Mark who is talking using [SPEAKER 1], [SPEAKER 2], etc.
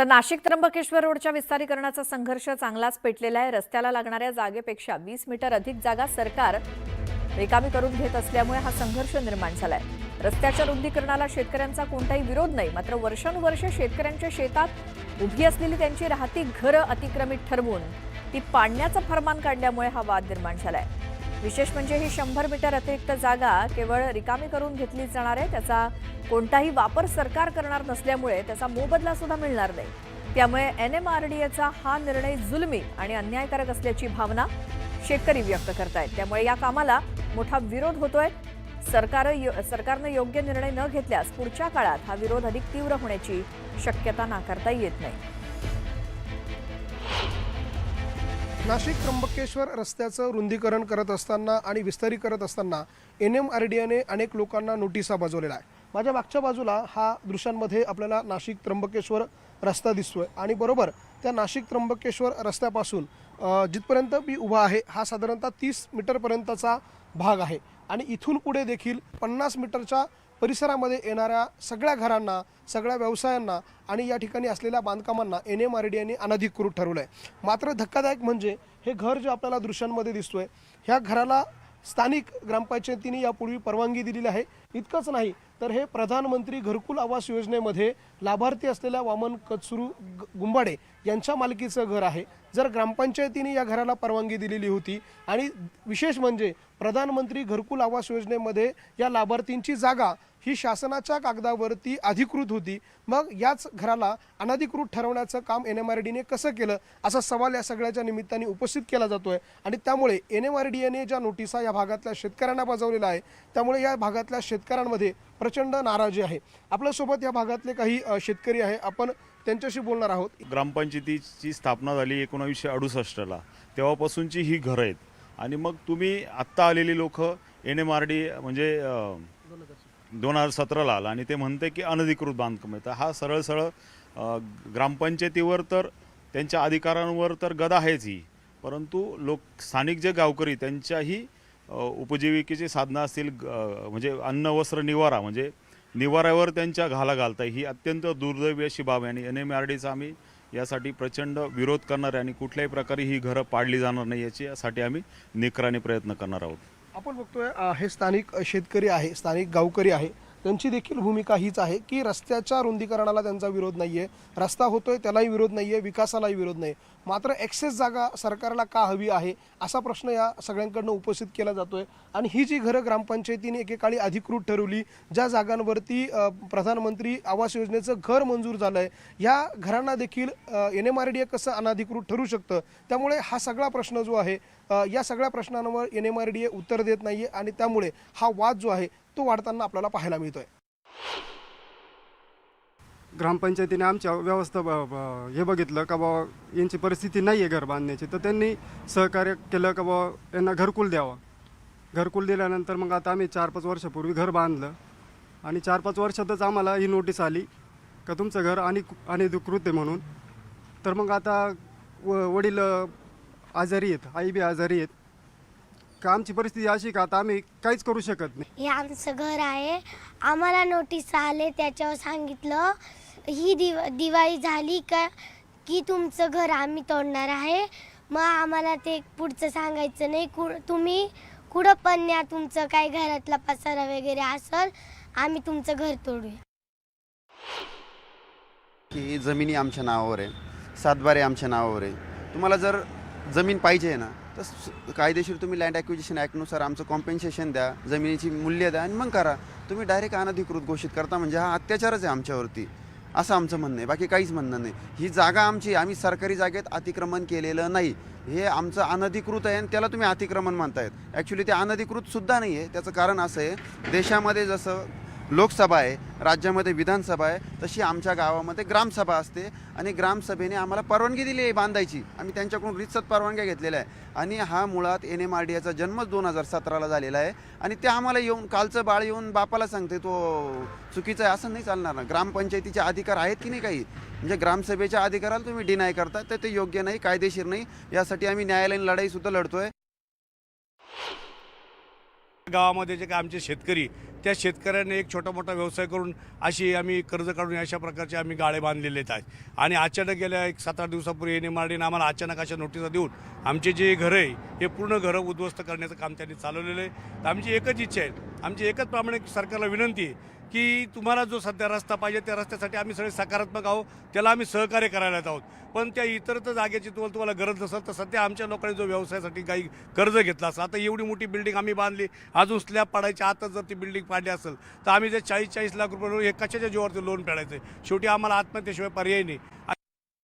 [SPEAKER 1] तर नाशिक त्र्यंबकेश्वर रोडच्या विस्तारीकरणाचा संघर्ष चांगलाच पेटलेला आहे. रस्त्याला लागणाऱ्या जागेपेक्षा वीस मीटर अधिक जागा सरकार रिकामी करून घेत असल्यामुळे हा संघर्ष निर्माण झालाय. रस्त्याच्या रुंदीकरणाला शेतकऱ्यांचा कोणताही विरोध नाही मात्र वर्षानुवर्ष शेतकऱ्यांच्या शेतात उभी असलेली त्यांची राहती घरं अतिक्रमित ठरवून ती पाडण्याचं फरमान काढल्यामुळे हा वाद निर्माण झालाय. विशेष म्हणजे ही शंभर मीटर अतिरिक्त जागा केवळ रिकामी करून घेतली जाणार आहे. त्याचा कोणताही वापर सरकार करणार नसल्यामुळे त्याचा मोबदला सुद्धा मिळणार नाही. त्यामुळे एन एम आर डी एचा हा निर्णय जुलमी आणि अन्यायकारक असल्याची भावना शेतकरी व्यक्त करतायत. त्यामुळे या कामाला मोठा विरोध होतोय. सरकार सरकारनं योग्य निर्णय न घेतल्यास पुढच्या काळात हा विरोध अधिक तीव्र होण्याची शक्यता नाकारता येत नाही.
[SPEAKER 2] नाशिक त्र्यंबकेश्वर रस्त्याचं रुंदीकरण करत असताना आणि विस्तारी करत असताना एन एम आर डी एने अनेक लोकांना नोटिसा बजवलेला आहे. माझ्या मागच्या बाजूला हा दृश्यांमध्ये आपल्याला नाशिक त्र्यंबकेश्वर रस्ता दिसतोय. आणि बरोबर त्या नाशिक त्र्यंबकेश्वर रस्त्यापासून जिथपर्यंत मी उभा आहे हा साधारणतः तीस मीटरपर्यंतचा भाग आहे. आणि इथून पुढे देखील पन्नास मीटरच्या परिसरामध्ये येणाऱ्या सगळ्या घरांना सगळ्या व्यवसायांना आणि या ठिकाणी असलेल्या बांधकामांना एन एम आर डी यांनी अनधिकृत ठरवलं आहे मात्र धक्कादायक म्हणजे हे घर जे आपल्याला दृश्यांमध्ये दिसतोय ह्या घराला स्थानिक ग्रामपंचायतीने यापूर्वी परवानगी दिलेली आहे. इतकंच नाही तर हे प्रधानमंत्री घरकुल आवास योजनेमध्ये लाभार्थी असलेल्या वामन कचरू ग- गुंबाडे यांच्या मालकीचं घर आहे. जर ग्रामपंचायतीने या घराला परवानगी दिलेली होती आणि विशेष म्हणजे प्रधानमंत्री घरकुल आवास योजनेमध्ये या लाभार्थींची जागा ही शासनाच्या कागदावरती अधिकृत होती. मग याच घराला अनधिकृत ठरवण्याचं काम एन एम आर डीने कसं केलं? असा सवाल या सगळ्याच्या निमित्ताने उपस्थित केला जातोय. आणि त्यामुळे एन एम आर डी एने ज्या नोटिसा या भागातल्या शेतकऱ्यांना बजावलेल्या आहे त्यामुळे या भागातल्या शेतकऱ्यांमध्ये प्रचंड नाराजी आहे. आपल्यासोबत या भागातले काही शेतकरी आहे. आपण त्यांच्याशी बोलणार आहोत.
[SPEAKER 3] ग्रामपंचायतीची स्थापना झाली एकोणावीसशे अडुसष्टला. तेव्हापासूनची ही घरं आहेत. आणि मग तुम्ही आत्ता आलेली लोक एन एम आर डी म्हणजे दोन हजार सतराला आला आणि ते म्हणते की अनधिकृत बांधकाम आहे. तर हा सरळ सरळ ग्रामपंचायतीवर तर त्यांच्या अधिकारांवर तर गदा आहेच ही. परंतु लोक स्थानिक जे गावकरी त्यांच्याही उपजीविकेची साधनं असतील ग- म्हणजे अन्न वस्त्र निवारा म्हणजे निवाऱ्यावर त्यांच्या घाला घालता ही अत्यंत दुर्दैवी अशी बाब आहे. आणि एन एम आर डीचा आम्ही यासाठी प्रचंड विरोध करणार आहे आणि कुठल्याही प्रकारे ही घरं पाडली जाणार नाही याची यासाठी आम्ही निकराने प्रयत्न करणार आहोत.
[SPEAKER 2] आपण बघतोय अ, हे स्थानिक शेतकरी आहे स्थानिक गावकरी आहे. त्यांची देखील भूमिका हीच आहे की रस्त्याच्या रुंदीकरणाला त्यांचा विरोध नाही आहे रस्ता होतोय त्यालाही विरोध नाही आहे विकासालाही विरोध नाही. मात्र एक्सेस जागा सरकारला का हवी आहे असा प्रश्न या सगळ्यांकडनं उपस्थित केला जातोय. आणि ही जी घरं ग्रामपंचायतीने एकेकाळी अधिकृत ठरवली ज्या जागांवरती अ, प्रधानमंत्री आवास योजनेचं घर मंजूर झालंय या घरांना देखील एन एम आर डी कसं अनधिकृत ठरू शकतं? त्यामुळे हा सगळा प्रश्न जो आहे या सगळ्या प्रश्नांवर एन एम आर डी उत्तर देत नाहीये आणि त्यामुळे हा वाद जो आहे तो वाढताना आपल्याला पाहायला मिळतोय.
[SPEAKER 4] ग्रामपंचायतीने आमच्या व्यवस्था ब- ब- हे बघितलं का बा यांची परिस्थिती नाही आहे घर बांधण्याची. तर त्यांनी सहकार्य केलं का बा यांना घरकुल द्यावं. घरकुल दिल्यानंतर मग आता आम्ही चार पाच वर्षापूर्वी घर बांधलं आणि चार पाच वर्षातच आम्हाला ही नोटीस आली का तुमचं घर आणि अनधिकृत आहे म्हणून. तर मग आता व वडील अ, आजारी आहेत आई बी आजारी आहेत. का आमची परिस्थिती अशी का? आता आम्ही काहीच करू शकत नाही.
[SPEAKER 5] हे आमचं घर आहे. आम्हाला नोटीस आले त्याच्यावर सांगितलं ही दिव दिवाळी झाली का की तुमचं घर आम्ही तोडणार आहे. मग आम्हाला ते पुढचं सांगायचं नाही. कु तुम्ही कुठं पण न्या तुमचं काय घरातला पसारा वगैरे असल आम्ही तुमचं घर तोडूया.
[SPEAKER 6] की जमिनी आमच्या नावावर आहे. सातबारे आमच्या नावावर आहे. तुम्हाला जर जमीन पाहिजे आहे ना तर कायदेशीर तुम्ही लँड ॲक्विजिशन ॲक्टनुसार आमचं कॉम्पेन्सेशन द्या जमिनीची मूल्य द्या आणि मग करा. तुम्ही डायरेक्ट अनधिकृत घोषित करता म्हणजे हा अत्याचारच आहे आमच्यावरती असं आमचं म्हणणं आहे. बाकी काहीच म्हणणं नाही. ही जागा आमची आम्ही सरकारी जागेत अतिक्रमण केलेलं नाही. हे आमचं अनधिकृत आहे आणि त्याला तुम्ही अतिक्रमण म्हणतायत. ॲक्च्युली ते अनधिकृतसुद्धा नाही आहे त्याचं कारण असं आहे देशामध्ये जसं लोकसभा आहे राज्यामध्ये विधानसभा आहे तशी आमच्या गावामध्ये ग्रामसभा असते आणि ग्रामसभेने आम्हाला परवानगी दिली आहे बांधायची. आम्ही त्यांच्याकडून रितसत परवानग्या घेतलेल्या आहे आणि हा मुळात एन एम आर डी याचा जन्मच दोन हजार सतराला झालेला आहे आणि ते आम्हाला येऊन कालचं बाळ येऊन बापाला सांगते तो चुकीचं आहे असं नाही चालणार ना. ग्रामपंचायतीचे अधिकार आहेत की नाही काही? म्हणजे ग्रामसभेच्या अधिकाराला तुम्ही डिनाय करता तर ते योग्य नाही कायदेशीर नाही. यासाठी आम्ही न्यायालयीन लढाईसुद्धा लढतो आहे
[SPEAKER 7] गावामध्ये जे काय आमचे शेतकरी त्या शेतकऱ्याने एक छोटा मोठा व्यवसाय करून अशी आम्ही कर्ज काढून अशा प्रकारचे आम्ही गाळे बांधलेले आहेत. आणि अचानक गेल्या एक सात आठ दिवसापूर्वी एन एम आर आम्हाला अचानक अशा नोटिसा देऊन आमचे जे घरं आहे हे पूर्ण घरं उद्ध्वस्त करण्याचं काम त्यांनी चालवलेलं आहे. तर आमची एकच इच्छा आहे आमची एकच प्रामाणिक सरकारला विनंती आहे की तुम्हाला जो सध्या रस्ता पाहिजे त्या रस्त्यासाठी आम्ही सगळे सकारात्मक आहोत त्याला आम्ही सहकार्य करायला आहोत. पण त्या इतर तर जागेची तुम्हाला तुम्हाला गरज नसेल तर सध्या आमच्या लोकांनी जो व्यवसायासाठी काही कर्ज घेतला असेल आता एवढी मोठी बिल्डिंग आम्ही बांधली अजून स्लॅब पाडायची आता जर ती बिल्डिंग पाडली असेल तर आम्ही जे चाळीस चाळीस लाख रुपये हे कशाच्या जीवावरती लोन फेडायचं शेवटी आम्हाला आत्महत्येशिवाय पर्याय नाही.